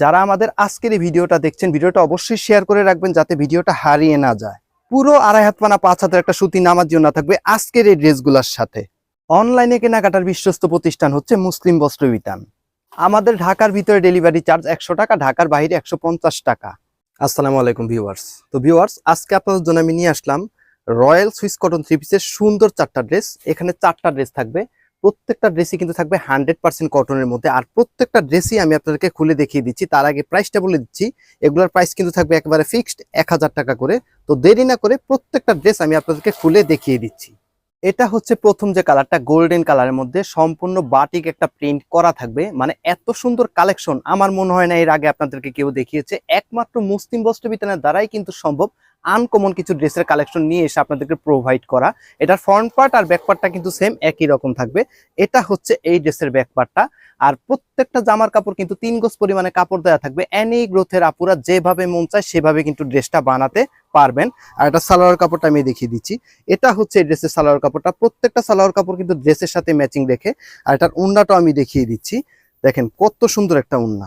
যারা আমাদের আজকের এই ভিডিওটা দেখছেন, ভিডিওটা অবশ্যই শেয়ার করে রাখবেন যাতে ভিডিওটা হারিয়ে না যায়। পুরো আড়াই হাত পানা, পাঁচ হাতের একটা সুতি নামার জন্য থাকবে আজকের এই ড্রেসগুলোর সাথে। অনলাইনে কেনাকাটার বিশ্বস্ত প্রতিষ্ঠান হচ্ছে মুসলিম বস্ত্র বিতান। আমাদের ঢাকার ভিতরে ডেলিভারি চার্জ একশো টাকা, ঢাকার বাইরে একশো পঞ্চাশ টাকা। আসসালামু আলাইকুম ভিউয়ার্স তো ভিউয়ার্স আজকে আপনাদের জন্য আমি নিয়ে আসলাম রয়্যাল সুইস কটন থ্রি পিসের সুন্দর চারটা ড্রেস এখানে চারটা ড্রেস থাকবে। প্রত্যেকটা ড্রেসই কিন্তু থাকবে হান্ড্রেড পার্সেন্ট কটনের মধ্যে। আর প্রত্যেকটা ড্রেসই আমি আপনাদেরকে খুলে দেখিয়ে দিচ্ছি। তার আগে প্রাইসটা বলে দিচ্ছি। এগুলোর প্রাইস কিন্তু থাকবে একেবারে ফিক্সড এক হাজার টাকা করে। তো দেরি না করে প্রত্যেকটা ড্রেস আমি আপনাদেরকে খুলে দেখিয়ে দিচ্ছি। এটা হচ্ছে প্রথম যে কালারটা গোল্ডেন কালারের মধ্যে সম্পূর্ণ বাটিক একটা প্রিন্ট করা থাকবে। মানে এত সুন্দর কালেকশন আমার মনে হয় না এর আগে আপনাদেরকে কেউ দেখিয়েছে। একমাত্র মুসলিম বস্ত্র বিতানের দ্বারাই কিন্তু সম্ভব। আনকমন কিছু ড্রেসের কালেকশন নিয়ে এসে আপনাদেরকে প্রোভাইড করা। এটার ফ্রন্ট পার্ট আর ব্যাক পার্টটা কিন্তু সেম একই রকম থাকবে। এটা হচ্ছে এই ড্রেসের ব্যাক পার্টটা আর প্রত্যেকটা জামার কাপড় কিন্তু তিন গোজ পরিমাণে কাপড় দেওয়া থাকবে। অ্যানি গ্রোথের আপুরা যেভাবে মন চায় সেভাবে কিন্তু ড্রেসটা বানাতে পারবেন। আর এটা সালোয়ার কাপড়টা আমি দেখিয়ে দিচ্ছি। এটা হচ্ছে এই ড্রেসের সালোয়ার কাপড়টা। প্রত্যেকটা সালোয়ার কাপড় কিন্তু ড্রেসের সাথে ম্যাচিং রেখে। আর এটার উন্নাটাও আমি দেখিয়ে দিচ্ছি। দেখেন কত সুন্দর একটা উন্না।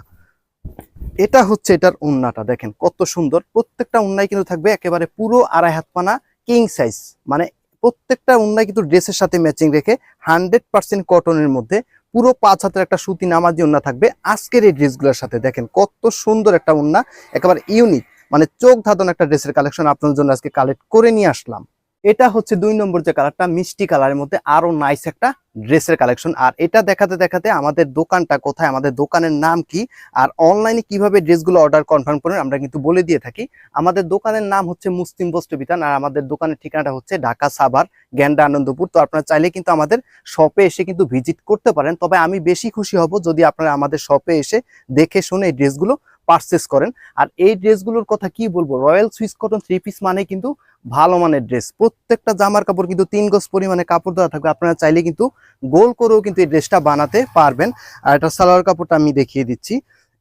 এটা হচ্ছে এটার উন্নাটা, দেখেন কত সুন্দর। প্রত্যেকটা উন্নায় কিন্তু থাকবে একেবারে পুরো আড়াই হাত পানা কিং সাইজ মানে প্রত্যেকটা উন্নায় কিন্তু ড্রেসের সাথে ম্যাচিং রেখে হান্ড্রেড পার্সেন্ট কটনের মধ্যে পুরো পাঁচ হাতের একটা সুতি নামাজি উন্না থাকবে আজকের এই ড্রেসগুলোর সাথে। দেখেন কত সুন্দর একটা উন্না, একেবারে ইউনিক মানে চোখ ধাঁধন একটা ড্রেসের কালেকশন আপনাদের জন্য আজকে কালেক্ট করে নিয়ে আসলাম। এটা হচ্ছে দুই নম্বর যে কালারটা, মিষ্টি কালারের মধ্যে আরও নাইস একটা ড্রেসের কালেকশন আর এটা দেখাতে দেখাতে আমাদের দোকানটা কোথায়, আমাদের দোকানের নাম কি, আর অনলাইনে কীভাবে ড্রেসগুলো অর্ডার কনফার্ম করেন আমরা কিন্তু বলে দিয়ে থাকি। আমাদের দোকানের নাম হচ্ছে মুসলিম বস্ত্র বিতান, আর আমাদের দোকানের ঠিকানাটা হচ্ছে ঢাকা সাভার, গ্যান্ডা আনন্দপুর। তো আপনারা চাইলে কিন্তু আমাদের শপে এসে কিন্তু ভিজিট করতে পারেন। তবে আমি বেশি খুশি হব যদি আপনারা আমাদের শপে এসে দেখে শুনে এই ড্রেসগুলো পারচেস করেন। আর এই ড্রেসগুলোর কথা কি বলব, royal Swiss cotton three piece মানে কিন্তু ভালো মানের ড্রেস প্রত্যেকটা জামার কাপড় কিন্তু তিন গজ পরিমাণে কাপড় দেওয়া থাকবে। আপনারা চাইলে কিন্তু গোল করেও কিন্তু এই ড্রেসটা বানাতে পারবেন। আর এটা সালোয়ার কাপড়টা আমি দেখিয়ে দিচ্ছি।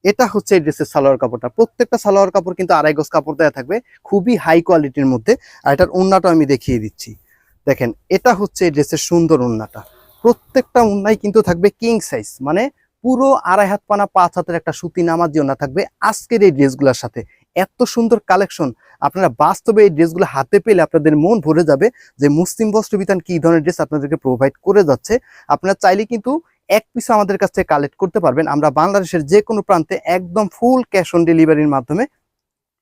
এটা হচ্ছে এই ড্রেসের সালোয়ার কাপড়টা। প্রত্যেকটা সালোয়ার কাপড় কিন্তু আড়াই গজ কাপড় দেওয়া থাকবে। খুবই হাই কোয়ালিটির মধ্যে। আর এটার উন্নাটা আমি দেখিয়ে দিচ্ছি। দেখেন, এটা হচ্ছে এই ড্রেসের সুন্দর উন্নাটা প্রত্যেকটা উন্নাই কিন্তু থাকবে কিং সাইজ মানে পুরো আড়াই হাত পানা পাঁচ হাতের একটা সুতি নামাজ জন্য থাকবে আজকের এই ড্রেসগুলোর সাথে। এত সুন্দর কালেকশন আপনারা বাস্তবে এই ড্রেসগুলো হাতে পেলে আপনাদের মন ভরে যাবে যে মুসলিম বস্ত্র বিতান কি ধরনের ড্রেস আপনাদেরকে প্রোভাইড করে যাচ্ছে। আপনারা চাইলে কিন্তু এক পিস আমাদের কাছ থেকে কালেক্ট করতে পারবেন। আমরা বাংলাদেশের যে কোনো প্রান্তে একদম ফুল ক্যাশ অন ডেলিভারির মাধ্যমে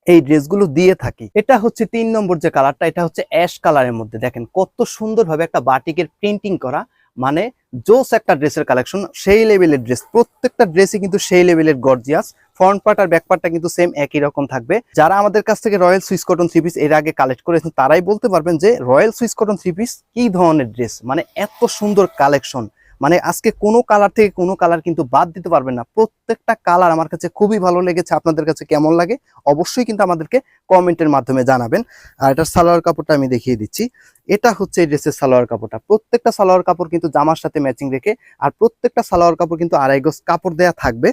এই ড্রেসগুলো দিয়ে থাকি। এটা হচ্ছে তিন নম্বর যে কালারটা এটা হচ্ছে অ্যাশ কালারের মধ্যে। দেখেন কত সুন্দরভাবে একটা বাটিকের প্রিন্টিং করা। মানে জোস একটা ড্রেসের কালেকশন সেই লেভেলের ড্রেস প্রত্যেকটা ড্রেসই কিন্তু সেই লেভেলের গর্জিয়াস ফ্রন্ট পার্ট আর ব্যাক পার্টটা কিন্তু সেম একই রকম থাকবে। যারা আমাদের কাছ থেকে royal Swiss cotton three piece এর আগে কালেক্ট করেছেন, তারাই বলতে পারবেন যে royal Swiss cotton three piece কি ধরনের ড্রেস মানে এত সুন্দর কালেকশন মানে আজকে কোনো কালার থেকে কোনো কালার কিন্তু বাদ দিতে পারবেন না। প্রত্যেকটা কালার আমার কাছে খুবই ভালো লেগেছে। আপনাদের কাছে কেমন লাগে অবশ্যই কিন্তু আমাদেরকে কমেন্টের মাধ্যমে জানাবেন। আর এটার সালোয়ার কাপড়টা আমি দেখিয়ে দিচ্ছি। এটা হচ্ছে এই ড্রেসের সালোয়ার কাপড়টা। প্রত্যেকটা সালোয়ার কাপড় কিন্তু জামার সাথে ম্যাচিং রেখে আর প্রত্যেকটা সালোয়ার কাপড় কিন্তু আড়াই গজ কাপড় দেয়া থাকবে।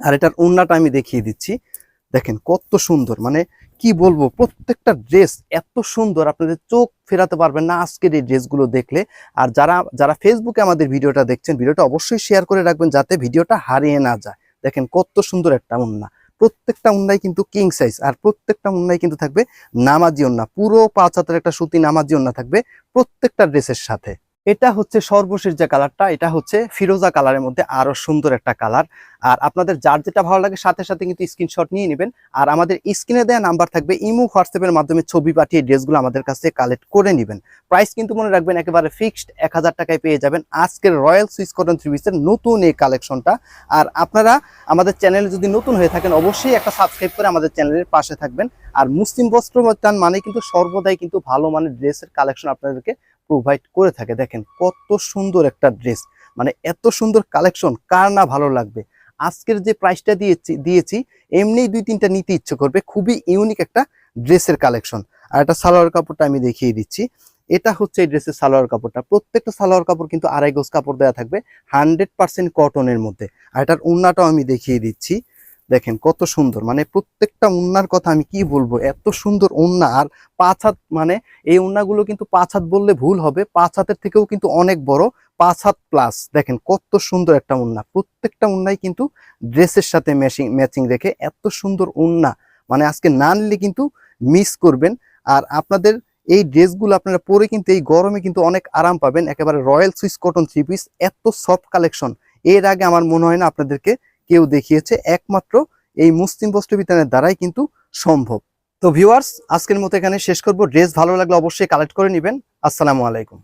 আর এটার ওন্নাটা আমি দেখিয়ে দিচ্ছি। দেখেন কত সুন্দর মানে কি বলব, প্রত্যেকটা ড্রেস এত সুন্দর, আপনাদের চোখ ফেরাতে পারবেন না আজকের এই ড্রেসগুলো দেখলে। আর যারা যারা ফেসবুকে আমাদের ভিডিওটা দেখছেন, ভিডিওটা অবশ্যই শেয়ার করে রাখবেন যাতে ভিডিওটা হারিয়ে না যায়। দেখেন কত সুন্দর একটা উন্না। প্রত্যেকটা উন্নাই কিন্তু কিং সাইজ আর প্রত্যেকটা উন্নাই কিন্তু থাকবে নামাজি উন্না। পুরো পাঁচ হাতের একটা সুতি নামাজি উন্না থাকবে প্রত্যেকটা ড্রেসের সাথে। এটা হচ্ছে সর্বশেষ যে কালারটা, এটা হচ্ছে ফিরোজা কালারের মধ্যে আরও সুন্দর একটা কালার। আর আপনাদের যার যেটা ভালো লাগে সাথে সাথে কিন্তু স্ক্রিনশট নিয়ে নেবেন। আর আমাদের স্ক্রিনে দেওয়া নাম্বার থাকবে, ইমো হোয়াটসঅ্যাপের মাধ্যমে ছবি পাঠিয়ে ড্রেসগুলো আমাদের কাছে কালেক্ট করে নেবেন। প্রাইস কিন্তু মনে রাখবেন একেবারে ফিক্সড এক হাজার টাকায় পেয়ে যাবেন। আজকের রয়্যাল সুইস কটন থ্রি পিসের নতুন এই কালেকশনটা আর আপনারা আমাদের চ্যানেলে যদি নতুন হয়ে থাকেন, অবশ্যই একটা সাবস্ক্রাইব করে আমাদের চ্যানেলের পাশে থাকবেন। আর মুসলিম বস্ত্র মানে কিন্তু সর্বদাই কিন্তু ভালো মানের ড্রেসের কালেকশন আপনাদেরকে প্রোভাইড করে থাকে। দেখেন কত সুন্দর একটা ড্রেস মানে এত সুন্দর কালেকশন কার না ভালো লাগবে? আজকের যে প্রাইসটা দিয়েছি দিয়েছি এমনি দুই তিনটা নিতে ইচ্ছে করবে, খুবই ইউনিক একটা ড্রেসের কালেকশন আর একটা সালোয়ার কাপড়টা আমি দেখিয়ে দিচ্ছি। এটা হচ্ছে এই ড্রেসের সালোয়ার কাপড়টা। প্রত্যেকটা সালোয়ার কাপড় কিন্তু আড়াই গোজ কাপড় দেওয়া থাকবে হান্ড্রেড পার্সেন্ট কটনের মধ্যে। আর এটার উন্নাটাও আমি দেখিয়ে দিচ্ছি। দেখেন কত সুন্দর। মানে প্রত্যেকটা উন্নার কথা আমি কি বলব? এত সুন্দর উন্না। আর পাঁচ হাত মানে এই উন্নাগুলো কিন্তু পাঁচ হাত বললে ভুল হবে। পাঁচ হাতের থেকেও কিন্তু অনেক বড়। পাঁচ হাত প্লাস দেখেন কত সুন্দর একটা উন্না। প্রত্যেকটা উন্নাই কিন্তু ড্রেসের সাথে ম্যাচিং ম্যাচিং রেখে এত সুন্দর উন্না। মানে আজকে না নিলে কিন্তু মিস করবেন। আর আপনাদের এই ড্রেসগুলো আপনারা পরে কিন্তু এই গরমে কিন্তু অনেক আরাম পাবেন। একেবারে royal Swiss cotton three piece এত সফট কালেকশন এর আগে আমার মনে হয় না আপনাদেরকে কেউ দেখিয়েছে, একমাত্র এই মুসলিম বস্তুবিতানের দ্বারাই কিন্তু সম্ভব। তো ভিউয়ার্স আজকের মতো এখানে শেষ করব। ড্রেস ভালো লাগলে অবশ্যই কালেক্ট করে নেবেন। আসসালামু আলাইকুম।